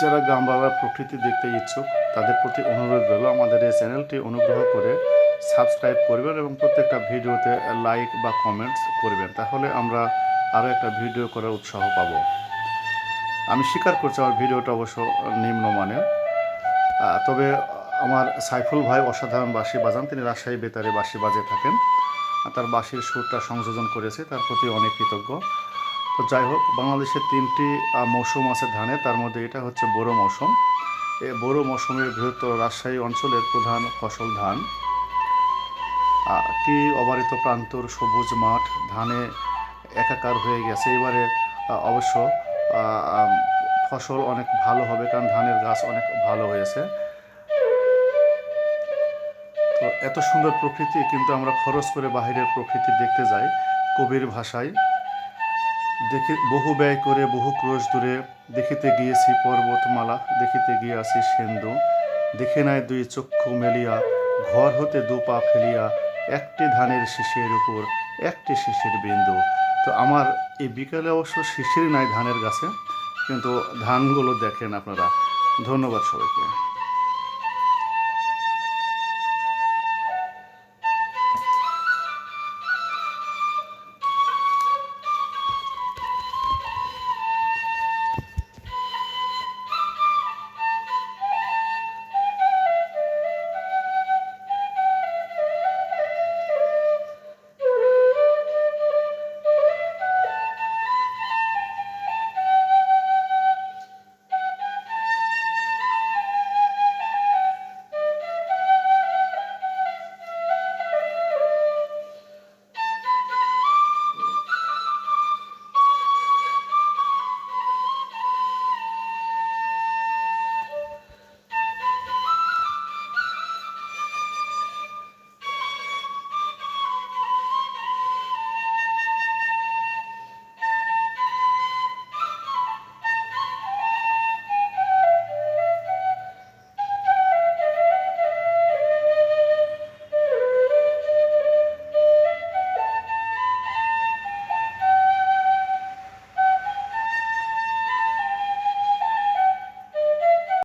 যারা গ্রাম বাংলার প্রকৃতি দেখতে ইচ্ছুক, তাদের প্রতি অনুরোধ রইল আমাদের এই চ্যানেলটি অনুগ্রহ করে সাবস্ক্রাইব করবেন এবং প্রত্যেকটা ভিডিওতে লাইক বা কমেন্টস করবেন। তাহলে আমরা আরও একটা ভিডিও করার উৎসাহ পাব। আমি স্বীকার করছি আমার ভিডিওটা অবশ্য নিম্নমানের। তবে আমার সাইফুল ভাই অসাধারণ বাঁশি বাজান। তিনি রাজশাহী বেতারে বাঁশি বাজে থাকেন। তার বাঁশির সুরটা সংযোজন করেছে। তার প্রতি অনেক কৃতজ্ঞ। তো যাই হোক বাংলাদেশের তিনটি মৌসুম আছে ধানে। তার মধ্যে এটা হচ্ছে বোরো মৌসুম। এ বোরো মৌসুমের বৃহত্তর রাজশাহী অঞ্চলের প্রধান ফসল ধান। কি অবারিত প্রান্তর সবুজ মাঠ ধানে একাকার হয়ে গেছে। এবারে অবশ্য ফসল অনেক ভালো হবে কারণ ধানের গাছ অনেক ভালো হয়েছে। তো এত সুন্দর প্রকৃতি, কিন্তু আমরা খরচ করে বাহিরের প্রকৃতি দেখতে যাই। কবির ভাষায় দেখি বহু ব্যয় করে, বহু ক্রোশ দূরে দেখিতে গিয়েছি পর্বতমালা, দেখিতে গিয়াছি সেন্দু দেখে নাই দুই চক্ষু মেলিয়া, ঘর হতে দু পা ফেলিয়া, একটি ধানের শিশির উপর, একটি শিশির বিন্দু। তো আমার এই বিকালে অবশ্য শিশির নাই ধানের গাছে, কিন্তু ধানগুলো দেখেন আপনারা। ধন্যবাদ সবাইকে।